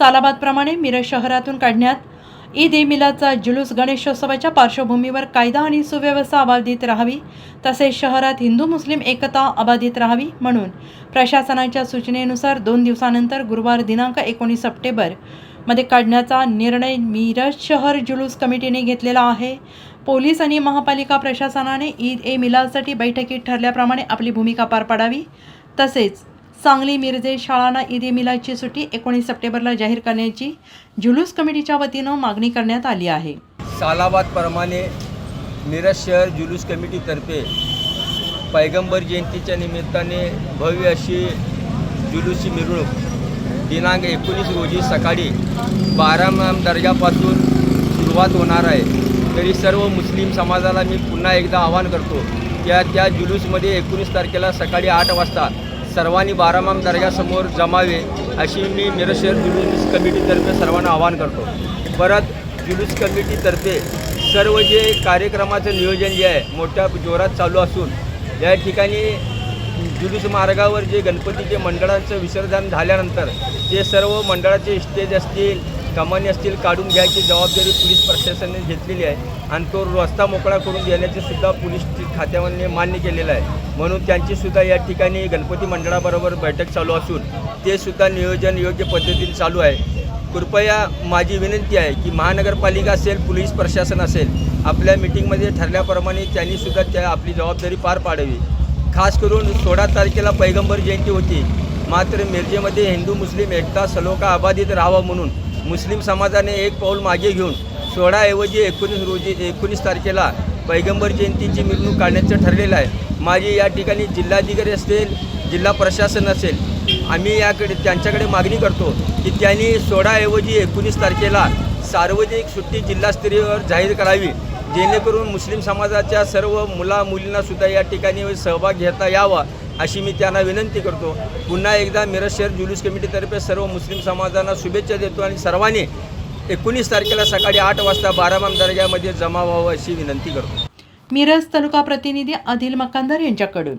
सालाबादप्रमाणे मिरज शहरातून काढण्यात ईद ए मिलादचा जुलूस गणेशोत्सवाच्या पार्श्वभूमीवर कायदा आणि सुव्यवस्था अबाधित राहावी तसेच शहरात हिंदू मुस्लिम एकता अबाधित राहावी म्हणून प्रशासनाच्या सूचनेनुसार दोन दिवसानंतर गुरुवार दिनांक एकोणीस सप्टेंबरमध्ये काढण्याचा निर्णय मिरज शहर जुलूस कमिटीने घेतलेला आहे. पोलीस आणि महापालिका प्रशासनाने ईद ए मिलादसाठी बैठकीत ठरल्याप्रमाणे आपली भूमिका पार पाडावी तसेच सांगली मिरजे शाळांना ईद मिलाची सुट्टी एकोणीस सप्टेंबरला जाहीर करण्याची जुलूस कमिटीच्या वतीनं मागणी करण्यात आली आहे. सालाबादप्रमाणे मिरज शहर जुलूस कमिटीतर्फे पैगंबर जयंतीच्या निमित्ताने भव्य अशी जुलूसची मिरवणूक दिनांक एकोणीस रोजी सकाळी बारा दर्जापासून दर्ग्यापासून सुरुवात होणार आहे. तरी सर्व मुस्लिम समाजाला मी पुन्हा एकदा आवाहन करतो त्या त्या जुलूसमध्ये एकोणीस तारखेला सकाळी आठ वाजता सर्वांनी बारामाम दर्ग्यासमोर जमावे अशी मी मिरज शहर जुलूस कमिटीतर्फे सर्वांना आवाहन करतो. परत जुलूस कमिटीतर्फे सर्व जे कार्यक्रमाचं नियोजन जे आहे मोठ्या जोरात चालू असून या ठिकाणी जुलूस मार्गावर जे गणपतीचे मंडळाचं विसर्जन झाल्यानंतर ते सर्व मंडळाचे स्टेज असतील कमानी असतील काढून घ्यायची जबाबदारी पोलीस प्रशासनाने घेतलेली आहे. आणि तो रस्ता मोकळा करून देण्याचे सुद्धा पोलीस खात्याने मान्य केलेलं आहे. म्हणून त्यांची सुद्धा या ठिकाणी गणपती मंडळाबरोबर बैठक चालू असून ते सुद्धा नियोजन योग्य पद्धतीने चालू आहे. कृपया माझी विनंती आहे की महानगरपालिका असेल पोलीस प्रशासन असेल आपल्या मिटिंगमध्ये ठरल्याप्रमाणे त्यांनीसुद्धा त्या आपली जबाबदारी पार पाडावी. खास करून सोळा तारखेला पैगंबर जयंती होती. मात्र मिरजेमध्ये हिंदू मुस्लिम एकता सलोखा अबाधित राहावा म्हणून मुस्लिम समाजाने एक पाऊल मागे घेऊन सोळाऐवजी एकोणीस रोजी एकोणीस तारखेला पैगंबर जयंतीची मिरवणूक काढण्याचं ठरलेलं आहे. माझी या ठिकाणी जिल्हाधिकारी असतील जिल्हा प्रशासन असेल आम्ही याकडे त्यांच्याकडे मागणी करतो की त्यांनी सोळाऐवजी एकोणीस तारखेला सार्वजनिक सुट्टी जिल्हास्तरीयवर जाहीर करावी जेणेकरून मुस्लिम समाजाच्या सर्व मुला मुलींनासुद्धा या ठिकाणी सहभाग घेता यावा अशी मी त्यांना विनंती करतो. पुन्हा एकदा मिरज शहर जुलूस कमिटीतर्फे सर्व मुस्लिम समाजांना शुभेच्छा देतो आणि सर्वांनी एकोणीस तारखेला सकाळी आठ वाजता बारामाम दर्ग्यामध्ये जमा व्हावं अशी विनंती करतो. मिरज तालुका प्रतिनिधी आदिल मकांदर यांच्याकडून.